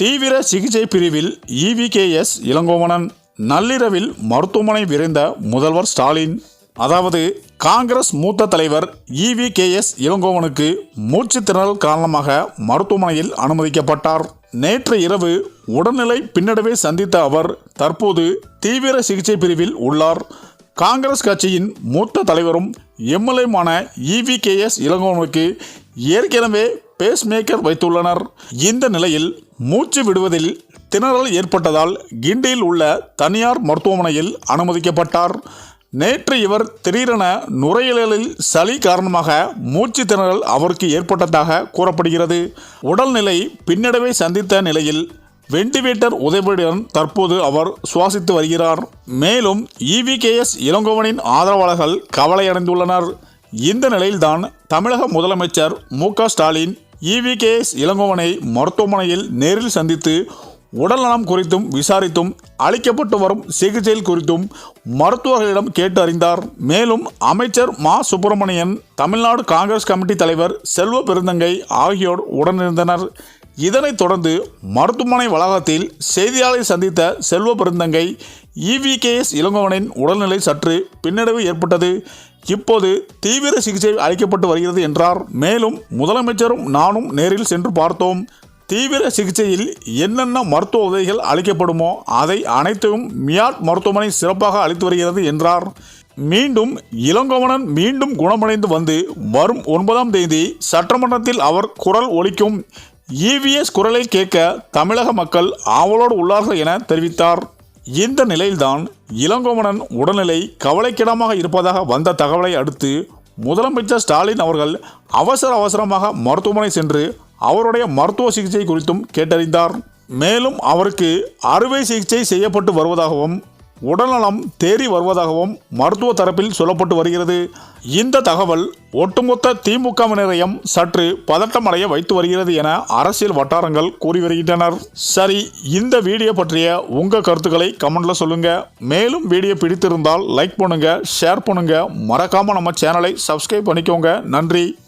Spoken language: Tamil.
தீவிர சிகிச்சை பிரிவில் இவிகேஎஸ் இளங்கோவனன் நள்ளிரவில் மருத்துவமனை விரைந்த முதல்வர் ஸ்டாலின். அதாவது காங்கிரஸ் மூத்த தலைவர் இவிகேஎஸ் இளங்கோவனுக்கு மூச்சு திணறல் காரணமாக மருத்துவமனையில் அனுமதிக்கப்பட்டார். நேற்று இரவு உடல்நிலை பின்னடைவை சந்தித்த அவர் தற்போது தீவிர சிகிச்சை பிரிவில் உள்ளார். காங்கிரஸ் கட்சியின் மூத்த தலைவரும் எம்எல்ஏமான இவிகேஎஸ் இளங்கோவனுக்கு ஏற்கனவே பேஸ்மேக்கர் வைத்துள்ளனர். இந்த நிலையில் மூச்சு விடுவதில் திணறல் ஏற்பட்டதால் கிண்டியில் உள்ள தனியார் மருத்துவமனையில் அனுமதிக்கப்பட்டார். நேற்று இவர் திடீரென நுரையீரலில் சளி காரணமாக மூச்சு திணறல் அவருக்கு ஏற்பட்டதாக கூறப்படுகிறது. உடல்நிலை பின்னடைவை சந்தித்த நிலையில் வெண்டிவேட்டர் உதவியுடன் தற்போது அவர் சுவாசித்து வருகிறார். மேலும் இவிகேஎஸ் இளங்கோவனின் ஆதரவாளர்கள் கவலையடைந்துள்ளனர். இந்த நிலையில்தான் தமிழக முதலமைச்சர் மு ஸ்டாலின் க இவிகேஎஸ் இளங்கோவனை மருத்துவமனையில் நேரில் சந்தித்து உடல்நலம் குறித்தும் விசாரித்தும் அளிக்கப்பட்டு வரும் சிகிச்சையில் குறித்தும் மருத்துவர்களிடம் கேட்டு அறிந்தார். மேலும் அமைச்சர் மா. சுப்பிரமணியன் தமிழ்நாடு காங்கிரஸ் கமிட்டி தலைவர் செல்வ பெருந்தங்கை ஆகியோர் உடனிருந்தனர். இதனைத் தொடர்ந்து மருத்துவமனை வளாகத்தில் செய்தியாளரை சந்தித்த செல்வ பெருந்தங்கை இவிகேஎஸ் இளங்கோவனின் உடல்நிலை சற்று பின்னடைவு ஏற்பட்டது. இப்போது தீவிர சிகிச்சை அளிக்கப்பட்டு வருகிறது என்றார். மேலும் முதலமைச்சரும் நானும் நேரில் சென்று பார்த்தோம். தீவிர சிகிச்சையில் என்னென்ன மருத்துவ உதவிகள் அளிக்கப்படுமோ அதை அனைத்தையும் மியாட் மருத்துவமனை சிறப்பாக அளித்து வருகிறது என்றார். மீண்டும் இளங்கோவனன் மீண்டும் குணமடைந்து வந்து வரும் ஒன்பதாம் தேதி சட்டமன்றத்தில் அவர் குரல் ஒலிக்கும். இவிஎஸ் குரலை கேட்க தமிழக மக்கள் ஆவலோடு உள்ளார்கள் என தெரிவித்தார். இந்த நிலையில்தான் இளங்கோவனன் உடல்நிலை கவலைக்கிடமாக இருப்பதாக வந்த தகவலை அடுத்து முதலமைச்சர் ஸ்டாலின் அவர்கள் அவசர அவசரமாக மருத்துவமனை சென்று அவருடைய மருத்துவ சிகிச்சை குறித்தும் கேட்டறிந்தார். மேலும் அவருக்கு அறுவை சிகிச்சை செய்யப்பட்டு வருவதாகவும் உடல்நலம் தேறி வருவதாகவும் மருத்துவ தரப்பில் சொல்லப்பட்டு வருகிறது. இந்த தகவல் ஒட்டுமொத்த திமுகவினரையும் சற்று பதட்டமடைய வைத்து வருகிறது என அரசியல் வட்டாரங்கள் கூறி வருகின்றனர். சரி இந்த வீடியோ பற்றிய உங்கள் கருத்துக்களை கமெண்ட்ல சொல்லுங்க. மேலும் வீடியோ பிடித்திருந்தால் லைக் பண்ணுங்க ஷேர் பண்ணுங்க. மறக்காம நம்ம சேனலை சப்ஸ்கிரைப் பண்ணிக்கோங்க. நன்றி.